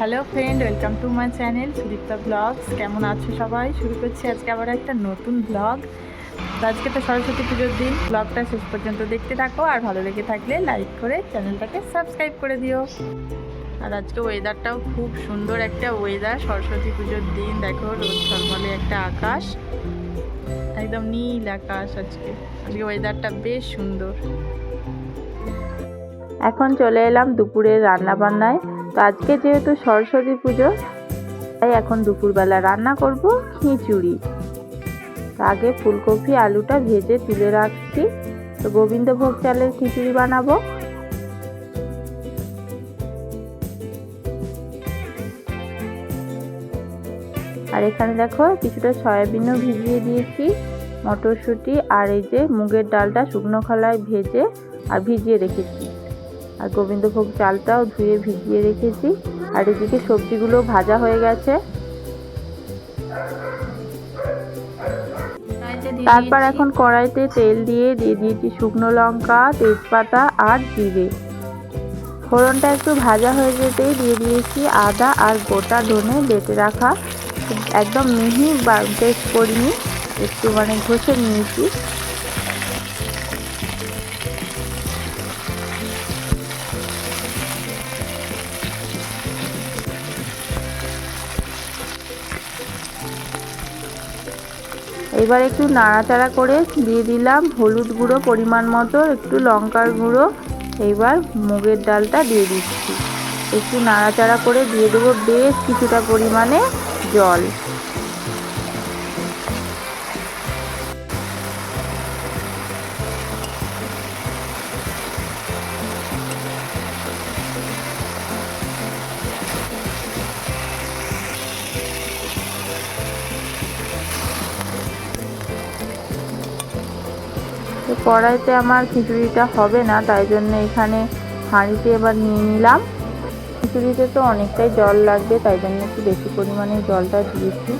Hello friend, welcome to my channel Sudipta blogs. কেমন আছো সবাই? শুরু করছি আজকে আবার একটা নতুন ব্লগ। আজকে তো সরস্বতী পুজোর দিন। ব্লগটা শেষ পর্যন্ত দেখতে থাকো, আর ভালো লেগে থাকলে লাইক করে চ্যানেলটাকে সাবস্ক্রাইব করে দিও। আর আজকে ওয়েদারটাও খুব সুন্দর একটা ওয়েদার সরস্বতী পুজোর দিন। দেখো, রোদ ঝলমলে একটা আকাশ। একদম নীল আকাশ আজকে। আজকে ওয়েদারটা বেশ সুন্দর। এখন চলে এলাম দুপুরের রান্না বান্নায় তো আজকে যেহেতু সরস্বতী পুজো, তাই এখন দুপুরবেলা রান্না করব খিচুড়ি। আগে ফুলকপি, আলুটা ভেজে তুলে রাখছি। তো গোবিন্দভোগ চালের খিচুড়ি বানাবো। আর এখানে দেখো কিছুটা সয়াবিনও ভিজিয়ে দিয়েছি, মটরশুঁটি, আর এই যে মুগের ডালটা শুকনো খোলায় ভেজে আর ভিজিয়ে রেখেছি। আর গোবিন্দভোগ চালটাও ধুয়ে ভিজিয়ে রেখেছি। আর এদিকে সবজিগুলো ভাজা হয়ে গেছে। তারপর এখন কড়াইতে তেল দিয়ে দিয়ে দিয়েছি শুকনো লঙ্কা তেজপাতা আর জিরে। ফোড়নটা একটু ভাজা হয়ে যেতেই দিয়ে দিয়েছি আদা আর গোটা ধনে বেটে রাখা। একদম মিহি বা পেস্ট করিনি একটু মানে ঘষে নিয়েছি। এবার একটু নাড়াচাড়া করে দিয়ে দিলাম হলুদ গুঁড়ো পরিমাণ মতো, একটু লঙ্কার গুঁড়ো। এবার মুগের ডালটা দিয়ে দিচ্ছি। একটু নাড়াচাড়া করে দিয়ে দেবো বেশ কিছুটা পরিমাণে জল। তো কড়াইতে আমার খিচুড়িটা হবে না, তাই জন্য এখানে হাঁড়িতে এবার নিয়ে নিলাম। খিচুড়িতে তো অনেকটাই জল লাগবে, তাই জন্য একটু বেশি পরিমাণে জলটা দিয়েছি।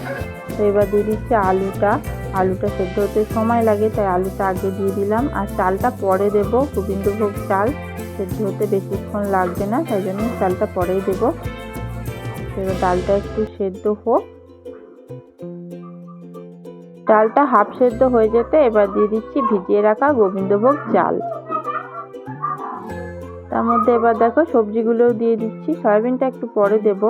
তো এবার দিয়ে দিচ্ছি আলুটা। আলুটা সেদ্ধ হতে সময় লাগে, তাই আলুটা আগে দিয়ে দিলাম। আর চালটা পরে দেব, গোবিন্দভোগ চাল। সেদ্ধ হতে বেশিক্ষণ লাগবে না, তাই জন্য চালটা পরেই দেবো। এবার ডালটা একটু সেদ্ধ হোক। ডালটা হাফ সেদ্ধ হয়ে যেতে এবার দিয়ে দিচ্ছি ভিজিয়ে রাখা গোবিন্দভোগ চাল। তার মধ্যে এবার দেখো সবজিগুলোও দিয়ে দিচ্ছি, সয়াবিনটা একটু পরে দেব।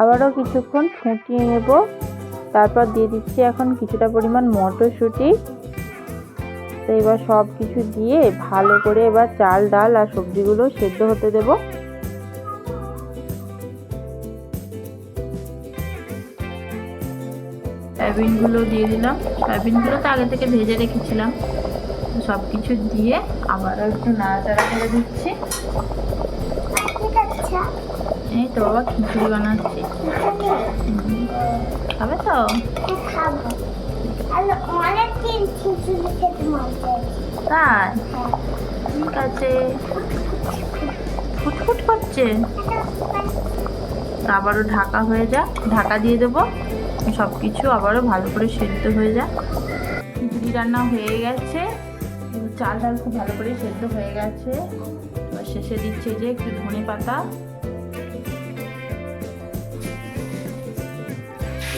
আবারও কিছুক্ষণ ফুটিয়ে নেব, তারপর দিয়ে দিচ্ছি এখন কিছুটা পরিমাণ মটরশুঁটি। তো এবার সব কিছু দিয়ে ভালো করে এবার চাল ডাল আর সবজিগুলো সেদ্ধ হতে দেব। সয়াবিনগুলো দিয়ে দিলাম। সয়াবিনগুলো তো আগে থেকে ভেজে রেখেছিলাম। সব কিছু দিয়ে আবারও একটু নাড়াচাড়া করে দিচ্ছি। এই তো বাবা খিচুড়ি বানাচ্ছি। খাবে তো? তাই? ঠিক আছে। ফুটফুট করছে? আবারও ঢাকা হয়ে যাক। ঢাকা দিয়ে দেবো। সব কিছু আবারও ভালো করে সেদ্ধ হয়ে যাক। খিচুড়ি রান্না হয়ে গেছে। চাল ডাল খুব ভালো করে সেদ্ধ হয়ে গেছে। এবার শেষে দিচ্ছে যে একটু ধনে পাতা।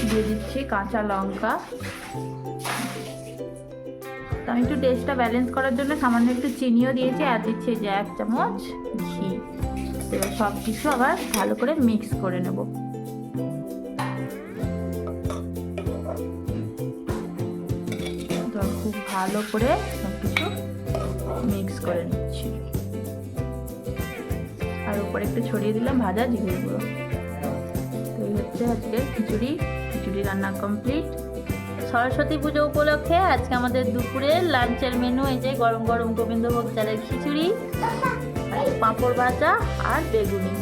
দিয়ে দিচ্ছি কাঁচা লঙ্কা। তো আমি একটু টেস্টটা ব্যালেন্স করার জন্য সামান্য একটু চিনিও দিয়েছি, আর দিচ্ছি যে এক চামচ ঘি। এবার সব কিছু আবার ভালো করে মিক্স করে নেব। তো খুব ভালো করে সব কিছু মিক্স করে নিচ্ছি। আর উপরে একটু ছড়িয়ে দিলাম ভাজা গুঁড়ো। তো এই হচ্ছে আজকের খিচুড়ি। খিচুড়ি রান্না কমপ্লিট সরস্বতী পুজো উপলক্ষে আজকে আমাদের দুপুরে লাঞ্চের মেনু এই যে গরম গরম গোবিন্দভোগ চালের খিচুড়ি, পাঁপড় ভাজা আর বেগুনি।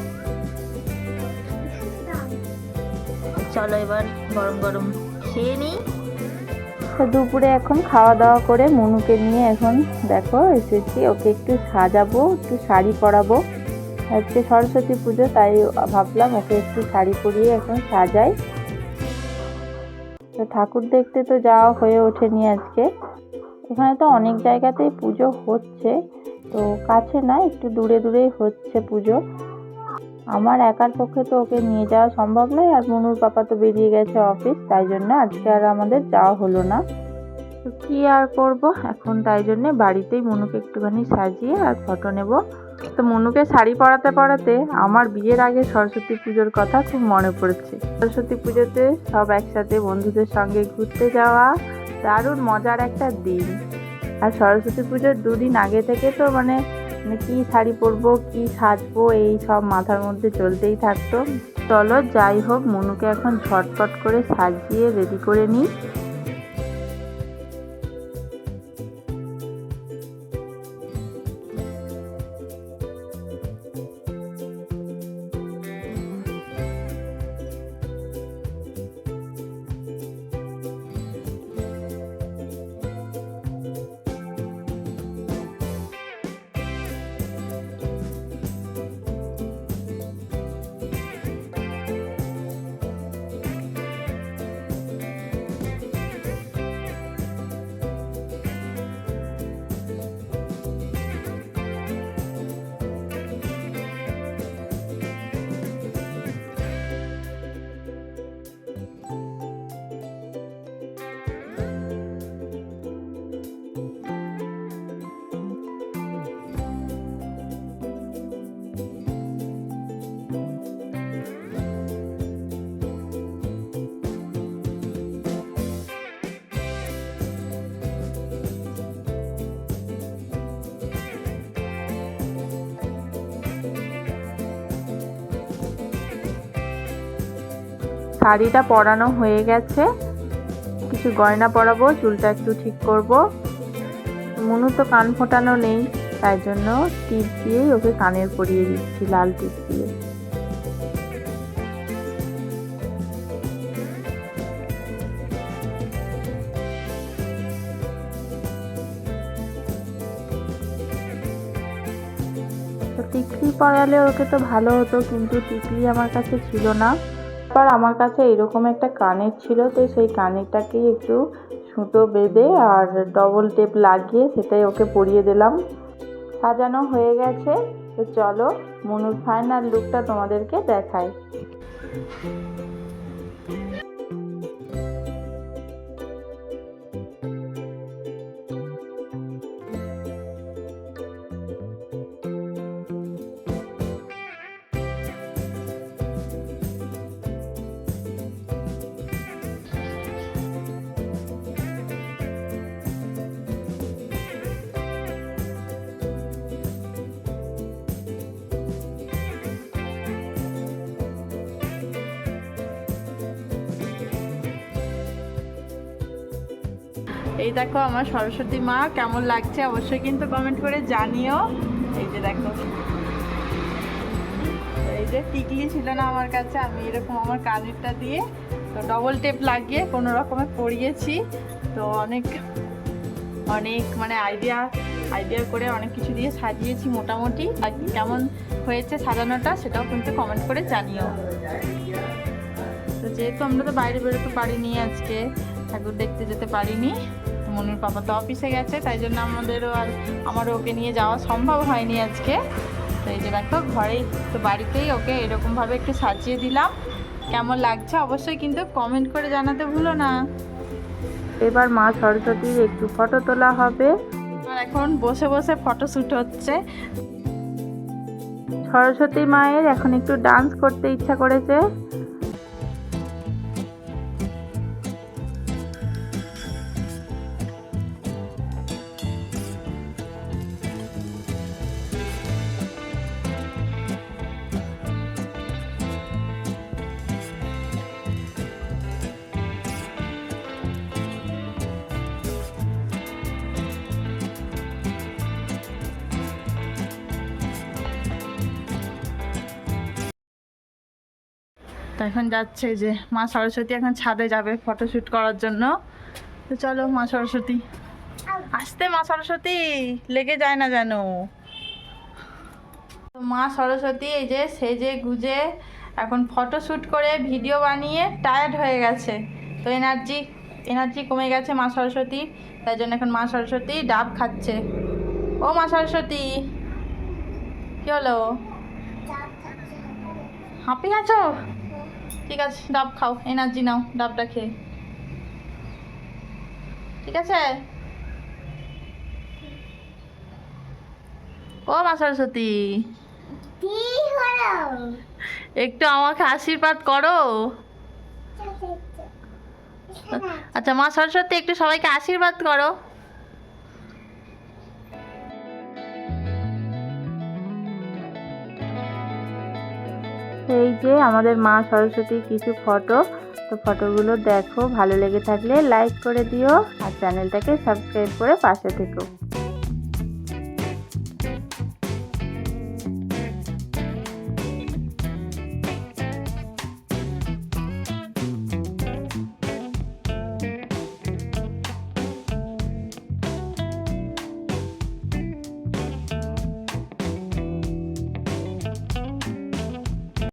চলো এবার গরম গরম খেয়ে নিই। তো দুপুরে এখন খাওয়া দাওয়া করে মনুকে নিয়ে এখন দেখো এসেছি, ওকে একটু সাজাবো, একটু শাড়ি পরাবো। আজকে সরস্বতী পুজো, তাই ভাবলাম ওকে একটু শাড়ি পরিয়ে এখন সাজাই। তো ঠাকুর দেখতে তো যাওয়া হয়ে ওঠেনি আজকে। এখানে তো অনেক জায়গাতেই পুজো হচ্ছে, তো কাছে না, একটু দূরে দূরেই হচ্ছে পুজো। আমার একার পক্ষে তো ওকে নিয়ে যাওয়া সম্ভব নয়, আর মনুর পাপা তো বেরিয়ে গেছে অফিস, তাই জন্য আজকে আর আমাদের যাওয়া হলো না। তো কি আর করব? এখন তাই জন্যে বাড়িতেই মনুকে একটুখানি সাজিয়ে আর ফটো নেব। তো মনুকে শাড়ি পরাতে পরাতে আমার বিয়ের আগে সরস্বতী পুজোর কথা খুব মনে পড়েছে। সরস্বতী পুজোতে সব একসাথে বন্ধুদের সঙ্গে ঘুরতে যাওয়া দারুণ মজার একটা দিন। আর সরস্বতী পুজোর দুদিন আগে থেকে তো মানে মানে কি শাড়ি পরবো, কি সাজবো, এই সব মাথার মধ্যে চলতেই থাকতো। চলো যাই হোক, মনুকে এখন ঝটপট করে সাজিয়ে রেডি করে নিই। শাড়িটা পরানো হয়ে গেছে। কিছু গয়না পরাবো, চুলটা একটু ঠিক করব। মনু তো কান ফোটানো নেই, তাই জন্য টিপ দিয়েই ওকে কানের পরিয়ে দিচ্ছি, লাল টিপ দিয়ে। তো টিকলি পরালে ওকে তো ভালো হতো, কিন্তু টিকলি আমার কাছে ছিল না। তারপর আমার কাছে এরকম একটা কানের ছিল, তো সেই কানেরটাকেই একটু সুতো বেঁধে আর ডবল টেপ লাগিয়ে সেটাই ওকে পরিয়ে দিলাম। সাজানো হয়ে গেছে, তো চলো মনুর ফাইনাল লুকটা তোমাদেরকে দেখাই। এই দেখো আমার সরস্বতী মা, কেমন লাগছে অবশ্যই কিন্তু কমেন্ট করে জানিও। এই যে দেখো। এই যে টিকলি ছিল না আমার কাছে, আমি এরকম আমার কানেরটা দিয়ে তো ডবল টেপ লাগিয়ে কোনো রকমে পরিয়েছি। তো অনেক অনেক মানে আইডিয়া আইডিয়া করে অনেক কিছু দিয়ে সাজিয়েছি মোটামুটি। কেমন হয়েছে সাজানোটা সেটাও কিন্তু কমেন্ট করে জানিও। তো যেহেতু আমরা তো বাইরে বেরোতে পারিনি আজকে, ঠাকুর দেখতে যেতে পারিনি। মনুর পাপা তো অফিসে গেছে তাই জন্য আমাদেরও আর আমারও ওকে নিয়ে যাওয়া সম্ভব হয়নি আজকে। তো এই যে দেখো ঘরেই তো বাড়িতেই ওকে এরকমভাবে একটু সাজিয়ে দিলাম। কেমন লাগছে অবশ্যই কিন্তু কমেন্ট করে জানাতে ভুলো না। এবার মা সরস্বতীর একটু ফটো তোলা হবে। আর এখন বসে বসে ফটো শ্যুট হচ্ছে। সরস্বতী মায়ের এখন একটু ডান্স করতে ইচ্ছা করেছে। তো এখন যাচ্ছে যে মা সরস্বতী এখন ছাদে যাবে ফটোশ্যুট করার জন্য। তো চলো মা সরস্বতী। আসতে মা সরস্বতী লেগে যায় না যেন। তো মা সরস্বতী এই যে সেজে গুজে এখন ফটোশ্যুট করে ভিডিও বানিয়ে টায়ার্ড হয়ে গেছে। তো এনার্জি এনার্জি কমে গেছে মা সরস্বতী। তাই জন্য এখন মা সরস্বতী ডাব খাচ্ছে। ও মা সরস্বতী কি হলো? হাঁপি আছো? ঠিক আছে ডাব খাও এনার্জি নাও ডাবটা খেয়ে। ঠিক আছে? ও মা সরস্বতী। একটু আমাকে আশীর্বাদ করো। আচ্ছা মা সরস্বতী একটু সবাইকে আশীর্বাদ করো। যে আমাদের মা সরস্বতীর কিছু ফটো, তো ফটোগুলো দেখো, ভালো লেগে থাকলে লাইক করে দিও আর চ্যানেলটাকে সাবস্ক্রাইব করে পাশে থেকো।